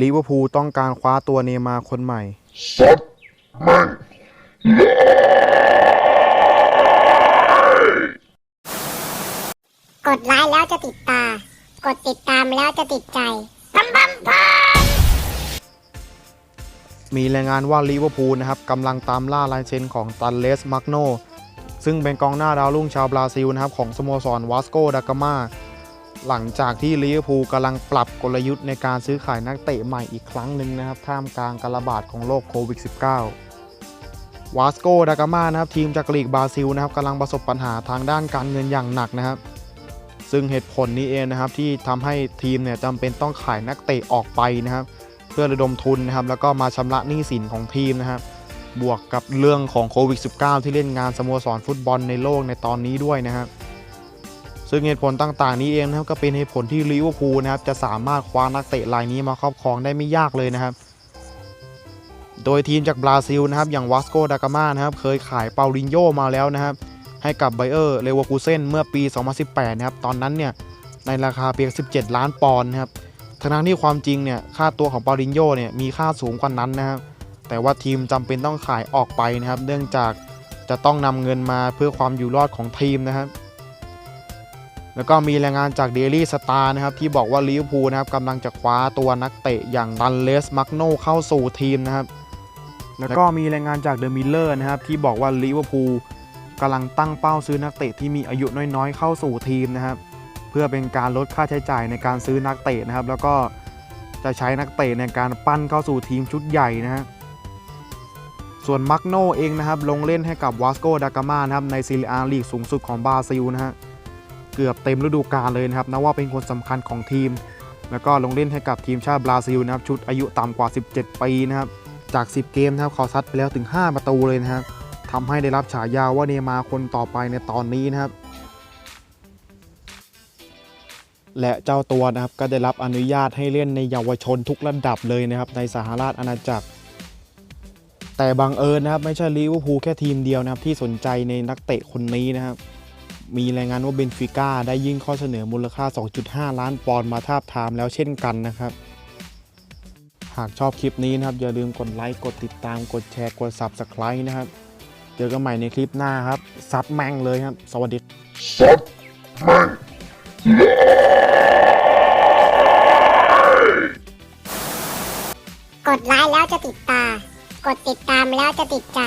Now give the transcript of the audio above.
ลิเวอร์พูลต้องการคว้าตัวเนย์มาร์คนใหม่ซัดแม่งกดไลค์แล้วจะติดตา กดติดตามแล้วจะติดใจพัมพัมพัมมีรายงานว่าลิเวอร์พูลนะครับกำลังตามล่าลายเซ็นของตันเลสมาร์โนซึ่งเป็นกองหน้าดาวรุ่งชาวบราซิลนะครับของสโมสรวาสโกดากามา หลังจากที่ลิเวอร์พูลกำลังปรับกลยุทธ์ในการซื้อขายนักเตะใหม่อีกครั้งหนึ่งนะครับ ท่ามกลางการระบาดของโรคโควิด -19 วาสโกดากามานะครับทีมจากลีกบราซิลนะครับกำลังประสบปัญหาทางด้านการเงินอย่างหนักนะครับ ซึ่งเหตุผลนี้เองนะครับที่ทำให้ทีมเนี่ยจำเป็นต้องขายนักเตะออกไปนะครับ เพื่อระดมทุนนะครับแล้วก็มาชำระหนี้สินของทีมนะครับบวกกับเรื่องของโควิด -19 ที่เล่นงานสโมสรฟุตบอลในโลกในตอนนี้ด้วยนะครับ ซึ่งเหตุผลต่างๆ นี้เองนะครับก็เป็นเหตุผลที่ลิเวอร์พูลนะครับจะสามารถคว้านักเตะรายนี้มาครอบครองได้ไม่ยากเลยนะครับ โดยทีมจากบราซิลนะครับอย่างวาสโกดากามานะครับเคยขายเปาลินโยมาแล้วนะครับให้กับไบเออร์เลเวอร์คูเซนเมื่อปี 2018 นะครับตอนนั้นเนี่ยในราคาเพียง 17 ล้านปอนด์นะครับทั้งที่ความจริงเนี่ยค่าตัวของเปาลินโยเนี่ยมีค่าสูงกว่านั้นนะครับแต่ว่าทีมจำเป็นต้องขายออกไปนะครับ เนื่องจากจะต้องนำเงินมาเพื่อความอยู่รอดของทีมนะครับ แล้วก็มีรายงานจาก Daily Star นะครับที่บอกว่าลิเวอร์พูลนะครับกำลังจะคว้าตัวนักเตะอย่างดันเลสมักโนเข้าสู่ทีมนะครับ แล้วก็มีรายงานจากเดอะมิลเลอร์นะครับที่บอกว่าลิเวอร์พูลกำลังตั้งเป้าซื้อนักเตะที่มีอายุน้อยๆ เข้าสู่ทีมนะครับ เพื่อเป็นการลดค่าใช้จ่ายในการซื้อนักเตะนะครับ แล้วก็จะใช้นักเตะในการปั้นเข้าสู่ทีมชุดใหญ่นะฮะส่วนมักโนเองนะครับลงเล่นให้กับวาสโกดากามานะครับในซีเรียลีกสูงสุดของบราซิลนะฮะ กือบเต็มฤดูกาลเลยนะครับนับว่าเป็นคนสำคัญของทีม แล้วก็ลงเล่นให้กับทีมชาติบราซิลนะครับชุดอายุต่ำกว่า 17 ปีนะครับจาก 10 เกมนะครับเขาซัดไปแล้วถึง 5 ประตูเลยนะครับทำให้ได้รับฉายาว่าเนมาคนต่อไปในตอนนี้นะครับและเจ้าตัวนะครับก็ได้รับอนุญาตให้เล่นในเยาวชนทุกระดับเลยนะครับในสหราชอาณาจักร แต่บังเอิญนะครับไม่ใช่ลิเวอร์พูลแค่ทีมเดียวนะครับที่สนใจในนักเตะคนนี้นะครับ มีรายงานว่าเบนฟิก้าได้ยื่นข้อเสนอมูลค่า 2.5 ล้านปอนด์มาทาบทามแล้วเช่นกันนะครับ หากชอบคลิปนี้นะครับ อย่าลืมกดไลค์ กดติดตาม กดแชร์ กด Subscribe นะครับ เจอกันใหม่ในคลิปหน้าครับ ซัดแม่งเลยครับ สวัสดีซัดแม่งกดไลค์แล้วจะติดตา กดติดตามแล้วจะติดใจ